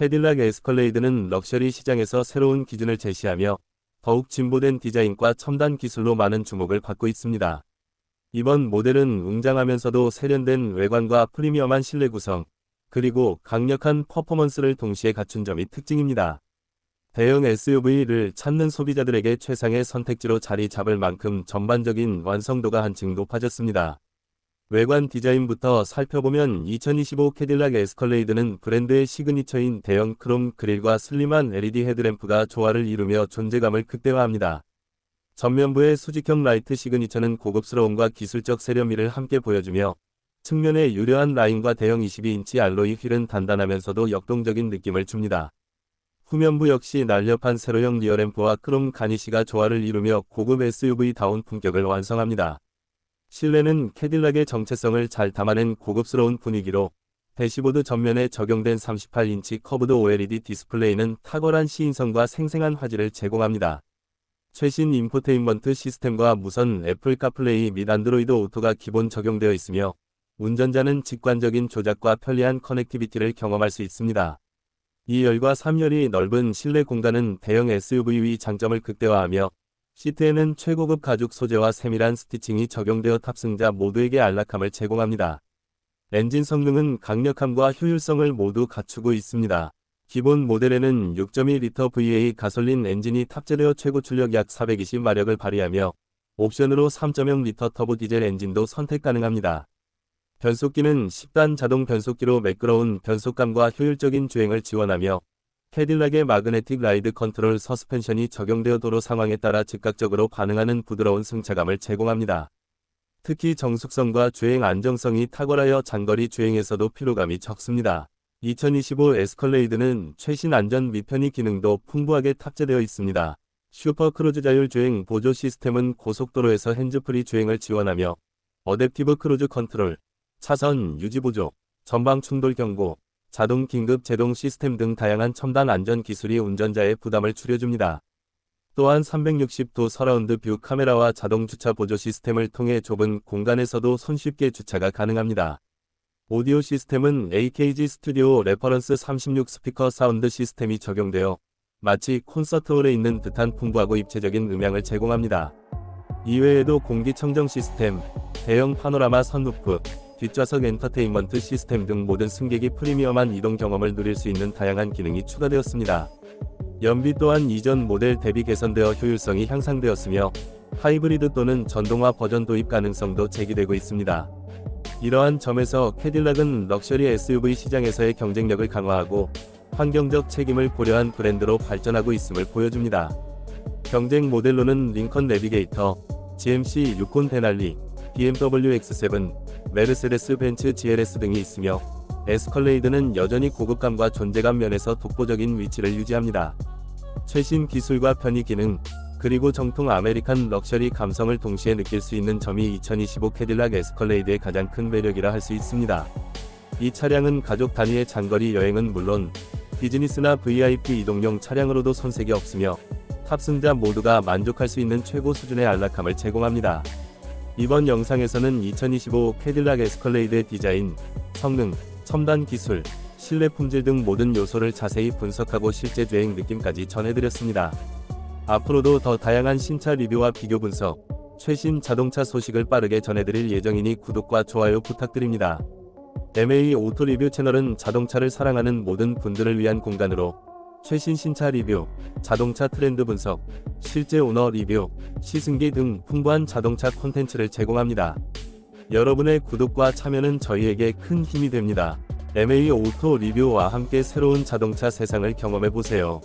캐딜락 에스컬레이드는 럭셔리 시장에서 새로운 기준을 제시하며 더욱 진보된 디자인과 첨단 기술로 많은 주목을 받고 있습니다. 이번 모델은 웅장하면서도 세련된 외관과 프리미엄한 실내 구성, 그리고 강력한 퍼포먼스를 동시에 갖춘 점이 특징입니다. 대형 SUV를 찾는 소비자들에게 최상의 선택지로 자리 잡을 만큼 전반적인 완성도가 한층 높아졌습니다. 외관 디자인부터 살펴보면 2025 캐딜락 에스컬레이드는 브랜드의 시그니처인 대형 크롬 그릴과 슬림한 LED 헤드램프가 조화를 이루며 존재감을 극대화합니다. 전면부의 수직형 라이트 시그니처는 고급스러움과 기술적 세련미를 함께 보여주며 측면의 유려한 라인과 대형 22인치 알로이 휠은 단단하면서도 역동적인 느낌을 줍니다. 후면부 역시 날렵한 세로형 리어램프와 크롬 가니시가 조화를 이루며 고급 SUV다운 품격을 완성합니다. 실내는 캐딜락의 정체성을 잘 담아낸 고급스러운 분위기로 대시보드 전면에 적용된 38인치 커브드 OLED 디스플레이는 탁월한 시인성과 생생한 화질을 제공합니다. 최신 인포테인먼트 시스템과 무선 애플 카플레이 및 안드로이드 오토가 기본 적용되어 있으며 운전자는 직관적인 조작과 편리한 커넥티비티를 경험할 수 있습니다. 2열과 3열이 넓은 실내 공간은 대형 SUV의 장점을 극대화하며 시트에는 최고급 가죽 소재와 세밀한 스티칭이 적용되어 탑승자 모두에게 안락함을 제공합니다. 엔진 성능은 강력함과 효율성을 모두 갖추고 있습니다. 기본 모델에는 6.2L VA 가솔린 엔진이 탑재되어 최고 출력 약 420마력을 발휘하며 옵션으로 3.0L 터보 디젤 엔진도 선택 가능합니다. 변속기는 10단 자동 변속기로 매끄러운 변속감과 효율적인 주행을 지원하며 캐딜락의 마그네틱 라이드 컨트롤 서스펜션이 적용되어 도로 상황에 따라 즉각적으로 반응하는 부드러운 승차감을 제공합니다. 특히 정숙성과 주행 안정성이 탁월하여 장거리 주행에서도 피로감이 적습니다. 2025 에스컬레이드는 최신 안전 및 편의 기능도 풍부하게 탑재되어 있습니다. 슈퍼 크루즈 자율 주행 보조 시스템은 고속도로에서 핸즈프리 주행을 지원하며 어댑티브 크루즈 컨트롤, 차선 유지 보조, 전방 충돌 경고, 자동 긴급 제동 시스템 등 다양한 첨단 안전 기술이 운전자의 부담을 줄여줍니다. 또한 360도 서라운드 뷰 카메라와 자동 주차 보조 시스템을 통해 좁은 공간에서도 손쉽게 주차가 가능합니다. 오디오 시스템은 AKG 스튜디오 레퍼런스 36 스피커 사운드 시스템이 적용되어 마치 콘서트홀에 있는 듯한 풍부하고 입체적인 음향을 제공합니다. 이외에도 공기청정 시스템, 대형 파노라마 선루프, 뒷좌석 엔터테인먼트 시스템 등 모든 승객이 프리미엄한 이동 경험을 누릴 수 있는 다양한 기능이 추가되었습니다. 연비 또한 이전 모델 대비 개선되어 효율성이 향상되었으며 하이브리드 또는 전동화 버전 도입 가능성도 제기되고 있습니다. 이러한 점에서 캐딜락은 럭셔리 SUV 시장에서의 경쟁력을 강화하고 환경적 책임을 고려한 브랜드로 발전하고 있음을 보여줍니다. 경쟁 모델로는 링컨 내비게이터, GMC 유콘 데날리, BMW X7, 메르세데스 벤츠 GLS 등이 있으며 에스컬레이드는 여전히 고급감과 존재감 면에서 독보적인 위치를 유지합니다. 최신 기술과 편의 기능, 그리고 정통 아메리칸 럭셔리 감성을 동시에 느낄 수 있는 점이 2025 캐딜락 에스컬레이드의 가장 큰 매력이라 할 수 있습니다. 이 차량은 가족 단위의 장거리 여행은 물론 비즈니스나 VIP 이동용 차량으로도 손색이 없으며 탑승자 모두가 만족할 수 있는 최고 수준의 안락함을 제공합니다. 이번 영상에서는 2025 캐딜락 에스컬레이드의 디자인, 성능, 첨단 기술, 실내 품질 등 모든 요소를 자세히 분석하고 실제 주행 느낌까지 전해드렸습니다. 앞으로도 더 다양한 신차 리뷰와 비교 분석, 최신 자동차 소식을 빠르게 전해드릴 예정이니 구독과 좋아요 부탁드립니다. MA 오토 리뷰 채널은 자동차를 사랑하는 모든 분들을 위한 공간으로 최신 신차 리뷰, 자동차 트렌드 분석, 실제 오너 리뷰, 시승기 등 풍부한 자동차 콘텐츠를 제공합니다. 여러분의 구독과 참여는 저희에게 큰 힘이 됩니다. MA 오토 리뷰와 함께 새로운 자동차 세상을 경험해 보세요.